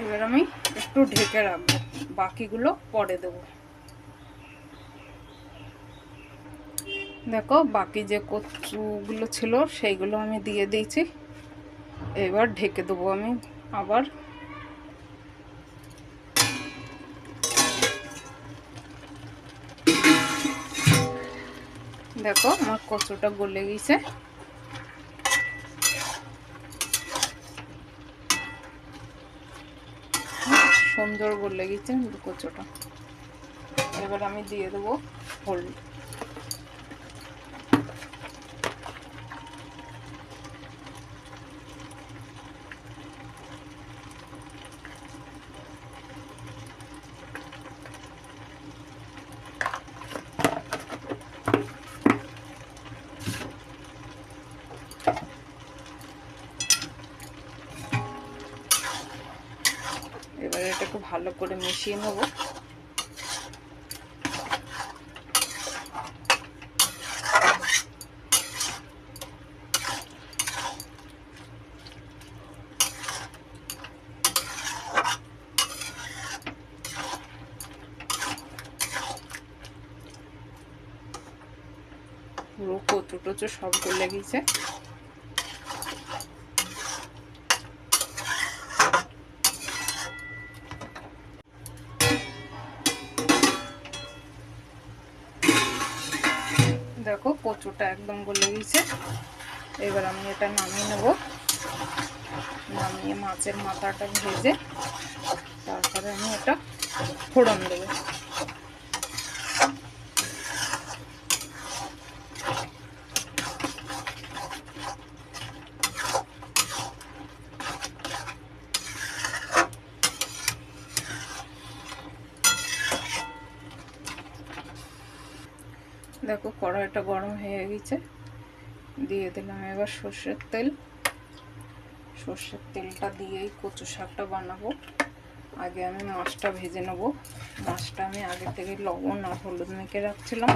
এবার আমি একটু ঢেকে রাখব। বাকিগুলো পরে দেবো। দেখো, বাকি যে কচুগুলো ছিল, সেইগুলো আমি দিয়ে দিয়েছি। এবার ঢেকে দেবো আমি আবার। দেখো, আমার কচুটা গলে গেছে। সুন্দর গলে গেছে কচুটা। এবার আমি দিয়ে দেবো হলুদ। এবার এটাকে ভালো করে মিশিয়ে নেব। পুরো কচু টচু সব কচুটা একদম গলে গেছে। এবার আমি এটা নামিয়ে নেব। নামিয়ে মাছের মাথাটা ভেজে তারপরে আমি এটা ফোড়ন দেবো। দেখো কড়াইটা গরম হয়ে গেছে। দিয়ে দিলাম এবার সর্ষের তেল। সর্ষের তেলটা দিয়েই কচু শাকটা বানাবো। আগে আমি মাছটা ভেজে নেব। মাছটা আমি আগে থেকে লবণ আর হলুদ মেখে রাখছিলাম।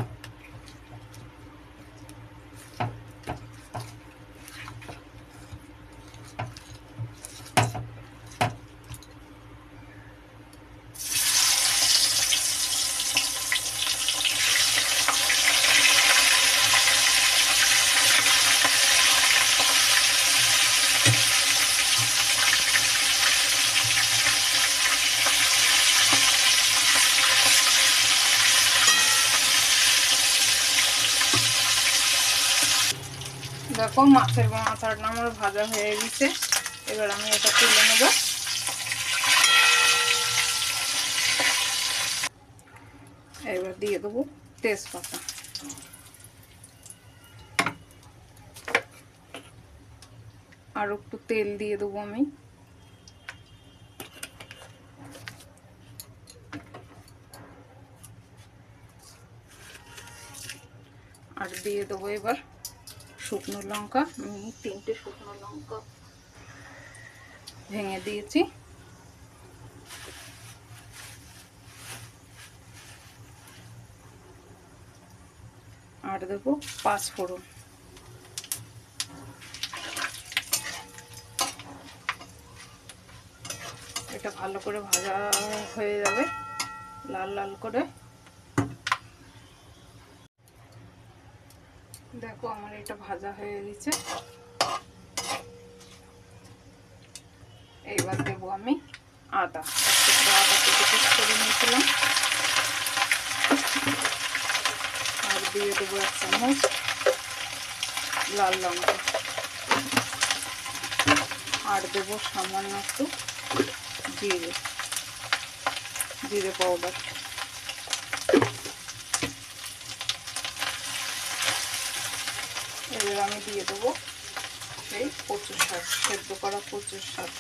দেখো মাছের মাথাটা আমার ভাজা হয়ে গেছে। এবার আমি এটা তুলে নেব। এবার দিয়ে দেবো তেজপাতা। আর একটু তেল দিয়ে দেবো আমি। আর দিয়ে দেবো এবার শুকনো লঙ্কা আমি তিনটে শুকনো লঙ্কা ভেঙে দিয়েছি। আর দেবো পাঁচ ফোড়ন। এটা ভালো করে ভাজা হয়ে যাবে, লাল লাল করে। দেখো আমার এটা ভাজা হয়ে গেছে। এইবার দেবো আমি আদা। আদা কেটে নিয়েছিলাম। আর দিয়ে দেবো এক চামচ লাল লঙ্কা। আর দেবো সামান্য একটু জিরে। জিরে পাউডার আমি দিয়ে দেবো সেই কচুর শাক সেদ্ধ করা কচুর শাক।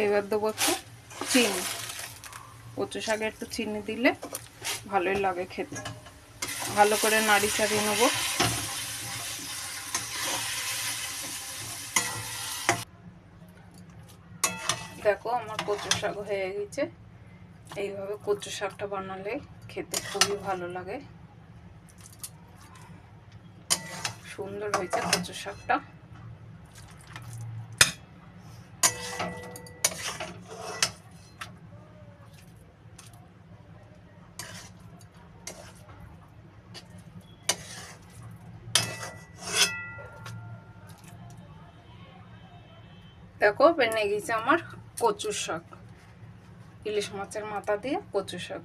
এইবার দেবো একটু চিনি। কচু শাকে একটু চিনি দিলে ভালোই লাগে খেতে। ভালো করে নাড়ি চাড়িয়ে নেব। দেখো আমার কচু শাক হয়ে গেছে। এইভাবে কচু শাকটা বানালে খেতে খুবই ভালো লাগে। সুন্দর হয়েছে কচু শাকটা। দেখো বেনে গেছে আমার কচুর শাক। ইলিশ মাছের মাথা দিয়ে কচু শাক।